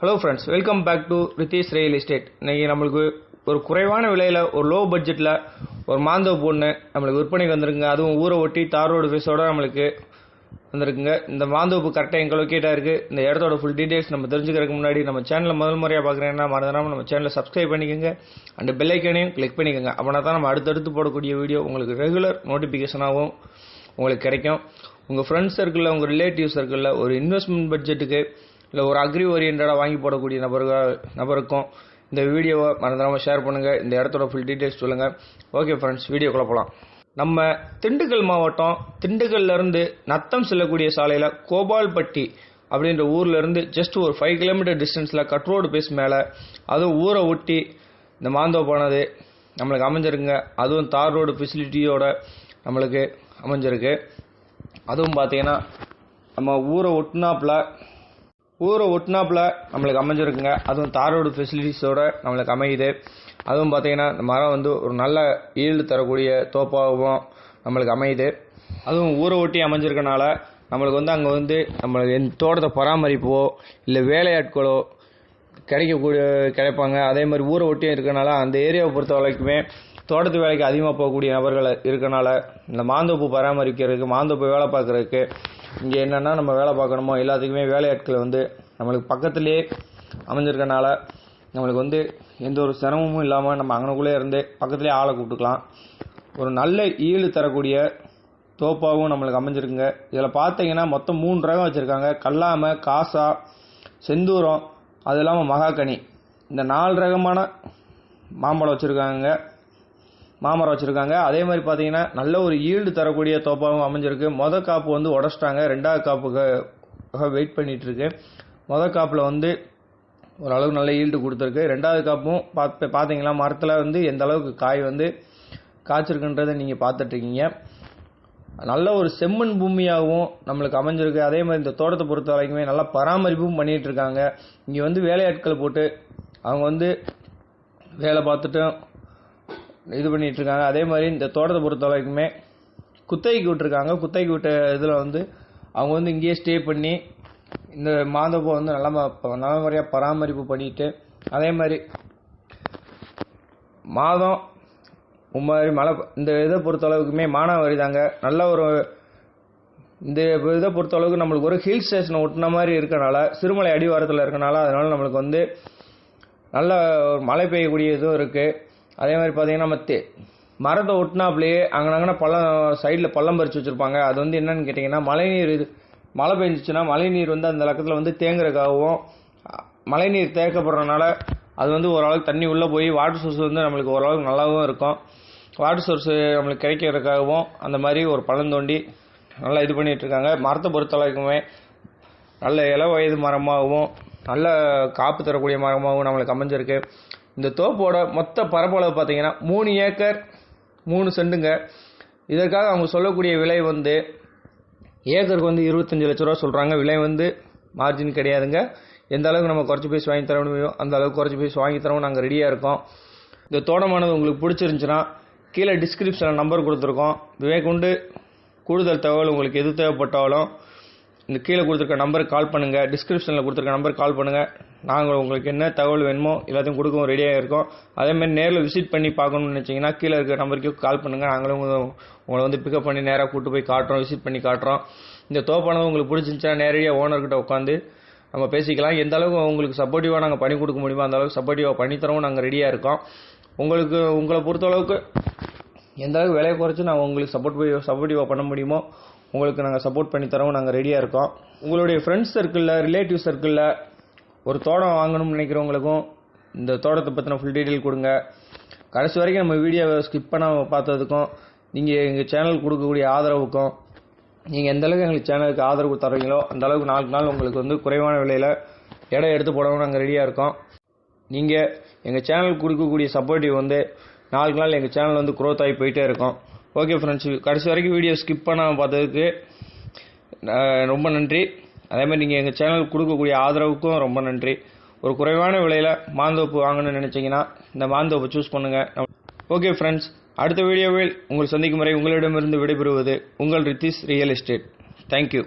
Hello friends welcome back to Rithish real estate இன்னைக்கு நம்மளுக்கு ஒரு குறைவான விலையில் ஒரு லோ பட்ஜெட்டில் ஒரு மாந்தோப்பு ஒன்று நம்மளுக்கு விற்பனைக்கு வந்திருக்குங்க. அதுவும் ஊரை ஒட்டி தார் ரோடு ஃபேஸோட நம்மளுக்கு வந்திருக்குங்க. இந்த மாந்தோப்பு கரெக்டாக எங்கே லொக்கேட்டாக இருக்குது இந்த இடத்தோட ஃபுல் டீட்டெயில்ஸ் நம்ம தெரிஞ்சுக்கிறதுக்கு முன்னாடி நம்ம சேனலில் முதல் முறையாக பார்க்குறேன்னா மறந்துடாமல் நம்ம சேனலை சப்ஸ்கிரைப் பண்ணிக்கோங்க. அண்ட் பெல்லைக்கனையும் கிளிக் பண்ணிக்கோங்க. அப்படின்னா தான் நம்ம அடுத்தடுத்து போடக்கூடிய வீடியோ உங்களுக்கு ரெகுலர் நோட்டிஃபிகேஷனாகவும் உங்களுக்கு கிடைக்கும். உங்கள் ஃப்ரெண்ட்ஸ் சர்க்கிளில் உங்கள் ரிலேட்டிவ் சர்க்கிளில் ஒரு இன்வெஸ்ட்மெண்ட் பட்ஜெட்டுக்கு இல்லை ஒரு அக்ரி ஓரியன்டாக வாங்கி போடக்கூடிய நபர்கள் நபருக்கும் இந்த வீடியோவை மறந்துடாமல் ஷேர் பண்ணுங்கள் இந்த இடத்தோட ஃபுல் டீட்டெயில்ஸ் சொல்லுங்கள் ஓகே ஃப்ரெண்ட்ஸ் வீடியோக்குள்ள போகலாம் நம்ம திண்டுக்கல் மாவட்டம் திண்டுக்கல்லேருந்து நத்தம் செல்லக்கூடிய சாலையில் கோபால்பட்டி அப்படின்ற ஊர்லேருந்து ஜஸ்ட் ஒரு ஃபைவ் கிலோமீட்டர் டிஸ்டன்ஸில் கட் ரோடு பேஸ் மேலே அதுவும் ஊரை ஒட்டி இந்த மாந்தோப்பானது நம்மளுக்கு அமைஞ்சிருக்குங்க. அதுவும் தார் ரோடு ஃபெசிலிட்டியோட நம்மளுக்கு அமைஞ்சிருக்கு. அதுவும் பார்த்தீங்கன்னா நம்ம ஊரை ஒட்டினாப்பில் ஊரை ஒட்டினாப்புல நம்மளுக்கு அமைஞ்சிருக்குங்க. அதுவும் தார் ரோடு ஃபெசிலிட்டிஸோட நம்மளுக்கு அமையுது. அதுவும் பார்த்தீங்கன்னா இந்த மரம் வந்து ஒரு நல்ல ஈல்டு தரக்கூடிய தோப்பாகவும் நம்மளுக்கு அமையுது. அதுவும் ஊரை ஒட்டி அமைஞ்சிருக்கனால நம்மளுக்கு வந்து அங்கே வந்து நம்மளுக்கு எந்த தோட்டத்தை பராமரிப்போ இல்லை வேலையாட்களோ கிடைக்கக்கூடிய கிடைப்பாங்க. அதே மாதிரி ஊரை ஒட்டியும் இருக்கனால அந்த ஏரியாவை பொறுத்த வரைக்குமே தோட்டத்து வேலைக்கு அதிகமாக போகக்கூடிய நபர்கள் இருக்கனால இந்த மாந்தோப்பு பராமரிக்கிறதுக்கு மாந்தோப்பு வேலை பார்க்குறதுக்கு இங்கே என்னென்னா நம்ம வேலை பார்க்கணுமோ எல்லாத்துக்குமே வேலையாட்கள் வந்து நம்மளுக்கு பக்கத்துலேயே அமைஞ்சிருக்கனால நம்மளுக்கு வந்து எந்த ஒரு சிரமமும் இல்லாமல் நம்ம அங்கனக்குள்ளே இருந்து பக்கத்துலேயே ஆளை கூப்பிட்டுக்கலாம் ஒரு நல்ல ஈடு தரக்கூடிய தோப்பாகவும் நம்மளுக்கு அமைஞ்சிருக்குங்க. இதில் பார்த்தீங்கன்னா மொத்தம் மூணு ரகம் வச்சுருக்காங்க. கல்லாமை காசா செந்தூரம் அது இல்லாமல் மகாக்கனி இந்த நாலு ரகமான மாம்பழம் வச்சுருக்காங்க மாமரம் வச்சுருக்காங்க. அதே மாதிரி பார்த்தீங்கன்னா நல்ல ஒரு ஈல்டு தரக்கூடிய தோப்பாகவும் அமைஞ்சிருக்கு. மொதல் காப்பு வந்து உடச்சிட்டாங்க. ரெண்டாவது காப்புக்காக வெயிட் பண்ணிகிட்ருக்கு இருக்கு. மொதல் காப்பில் வந்து ஓரளவு நல்ல ஈல்டு கொடுத்துருக்கு. ரெண்டாவது காப்பும் பார்த்து பார்த்தீங்களா மரத்தில் வந்து எந்த அளவுக்கு காய் வந்து காய்ச்சிருக்குன்றதை நீங்கள் பார்த்துட்ருக்கீங்க நல்ல ஒரு செம்மண் பூமியாகவும் நம்மளுக்கு அமைஞ்சிருக்கு. அதே மாதிரி இந்த தோட்டத்தை பொறுத்த வரைக்குமே நல்லா பராமரிப்பும் பண்ணிகிட்டு இருக்காங்க. இங்கே வந்து வேலையாட்கள் போட்டு அவங்க வந்து வேலை பார்த்துட்டும் இது பண்ணிட்டு இருக்காங்க அதே மாதிரி இந்த தோட்டத்தை பொறுத்த வரைக்குமே குத்தகைக்கு விட்டுருக்காங்க. குத்தகைக்கு விட்ட இதில் வந்து அவங்க வந்து இங்கேயே ஸ்டே பண்ணி இந்த மாந்தப்போ வந்து நல்ல ம- நல்ல முறையாக பராமரிப்பு பண்ணிட்டு அதே மாதிரி மாதம் மாதிரி மழை இந்த இதை பொறுத்த அளவுக்குமே மானாவாரி தாங்க. நல்ல ஒரு இந்த இதை பொறுத்த அளவுக்கு நம்மளுக்கு ஒரு ஹில் ஸ்டேஷனை ஒட்டின மாதிரி இருக்கனால சிறுமலை அடிவாரத்தில் இருக்கனால அதனால நம்மளுக்கு வந்து நல்ல ஒரு மழை பெய்யக்கூடிய இதுவும் இருக்குது அதே மாதிரி பார்த்தீங்கன்னா நம்ம தே மரத்தை ஒட்டினாப்லேயே அங்கனங்கன பள்ளம் சைடில் பள்ளம் பறித்து வச்சுருப்பாங்க. அது வந்து என்னன்னு கேட்டிங்கன்னா மழைநீர் இது மழை பெஞ்சிச்சுன்னா மழைநீர் வந்து அந்த பக்கத்தில் வந்து தேங்குறதுக்காகவும் மழைநீர் தேக்கப்படுறதுனால அது வந்து ஓரளவுக்கு தண்ணி உள்ளே போய் வாட்டர் சோர்ஸ் வந்து நம்மளுக்கு ஓரளவுக்கு நல்லாவும் இருக்கும். வாட்டர் சோர்ஸ் நம்மளுக்கு கிடைக்கிறதுக்காகவும் அந்த மாதிரி ஒரு பழம் தோண்டி நல்லா இது பண்ணிகிட்ருக்காங்க மரத்தை பொறுத்தளவுக்குமே நல்ல இள வயது மரமாகவும் நல்ல காப்பு தரக்கூடிய மரமாகவும் நம்மளுக்கு அமைஞ்சிருக்கு. இந்த தோப்போட மொத்த பரப்பளவு பார்த்தீங்கன்னா மூணு ஏக்கர் மூணு செண்டுங்க. இதற்காக அவங்க சொல்லக்கூடிய விலை வந்து ஏக்கருக்கு வந்து இருபத்தஞ்சு லட்ச ரூபா சொல்கிறாங்க விலை வந்து மார்ஜின் கிடையாதுங்க. எந்த அளவுக்கு நம்ம குறைச்சி பீஸ் வாங்கி தர முடியும் அந்த அளவுக்கு குறைச்சி பீஸ் வாங்கி தரவும் நாங்கள் ரெடியாக இருக்கோம். இந்த தோட்டமானது உங்களுக்கு பிடிச்சிருந்துச்சுன்னா கீழே டிஸ்கிரிப்ஷனில் நம்பர் கொடுத்துருக்கோம். மேற்கொண்டு கூடுதல் தகவல் உங்களுக்கு எது தேவைப்பட்டாலும் இந்த கீழே கொடுத்துருக்க நம்பருக்கு கால் பண்ணுங்கள் டிஸ்கிரிப்ஷனில் கொடுத்துருக்க நம்பருக்கு கால் பண்ணுங்கள் நாங்கள் உங்களுக்கு என்ன தகவல் வேணுமோ எல்லாத்தையும் கொடுக்கவும் ரெடியாக இருக்கோம். அதேமாதிரி நேரில் விசிட் பண்ணி பார்க்கணும்னு நினச்சிங்கன்னா கீழே இருக்கிற நம்பருக்கு கால் பண்ணுங்கள் நாங்களும் உங்களை உங்களை வந்து பிக்கப் பண்ணி நேராக கூட்டு போய் காட்டுறோம் விசிட் பண்ணி காட்டுறோம். இந்த தோப்பானது உங்களுக்கு பிடிச்சிருந்துச்சுன்னா நேரடியாக ஓனர்கிட்ட உட்காந்து நம்ம பேசிக்கலாம். எந்த அளவுக்கு உங்களுக்கு சப்போர்ட்டிவாக நாங்கள் பண்ணி கொடுக்க முடியுமோ அந்த அளவுக்கு சப்போர்ட்டிவாக பண்ணித்தரவும் நாங்கள் ரெடியாக இருக்கோம். உங்களுக்கு உங்களை பொறுத்த அளவுக்கு எந்த அளவுக்கு விலையை குறைச்சி நாங்கள் உங்களுக்கு சப்போர்ட் சப்போர்ட்டிவாக பண்ண முடியுமோ உங்களுக்கு நாங்கள் சப்போர்ட் பண்ணி தரவும் நாங்கள் ரெடியாக இருக்கோம். உங்களுடைய ஃப்ரெண்ட்ஸ் சர்க்கிளில் ரிலேட்டிவ் சர்க்கிளில் ஒரு தோட்டம் வாங்கணும்னு நினைக்கிறவங்களுக்கும் இந்த தோட்டத்தை பற்றின ஃபுல் டீட்டெயில் கொடுங்க. கடைசி வரைக்கும் நம்ம வீடியோவை ஸ்கிப் பண்ணாமல் பார்த்ததுக்கும் நீங்கள் எங்கள் சேனல் கொடுக்கக்கூடிய ஆதரவுக்கும் நீங்கள் எந்தளவுக்கு எங்களுக்கு சேனலுக்கு ஆதரவு தர்றீங்களோ அந்தளவுக்கு நாளுக்கு நாள் உங்களுக்கு வந்து குறைவான விலையில் இடம் எடுத்து போடவும் நாங்கள் ரெடியாக இருக்கோம். நீங்கள் எங்கள் சேனலுக்கு கொடுக்கக்கூடிய சப்போர்ட்டிவ் வந்து நாளுக்கு நாள் எங்கள் சேனல் வந்து க்ரோத் ஆகி போயிட்டே இருக்கும். ஓகே ஃப்ரெண்ட்ஸ் கடைசி வரைக்கும் வீடியோ ஸ்கிப் பண்ணாமல் பார்த்ததுக்கு ரொம்ப நன்றி. அதேமாதிரி நீங்கள் எங்கள் சேனலுக்கு கொடுக்கக்கூடிய ஆதரவுக்கும் ரொம்ப நன்றி. ஒரு குறைவான விலையில் மாந்தோப்பு வாங்கணும்னு நினச்சிங்கன்னா இந்த மாந்தோப்பை சூஸ் பண்ணுங்கள் ஓகே ஃப்ரெண்ட்ஸ் அடுத்த வீடியோவில் உங்கள் சந்திக்கும் வரை உங்களிடமிருந்து விடைபெறுவது உங்கள் ரித்திஸ் ரியல் எஸ்டேட். தேங்க்யூ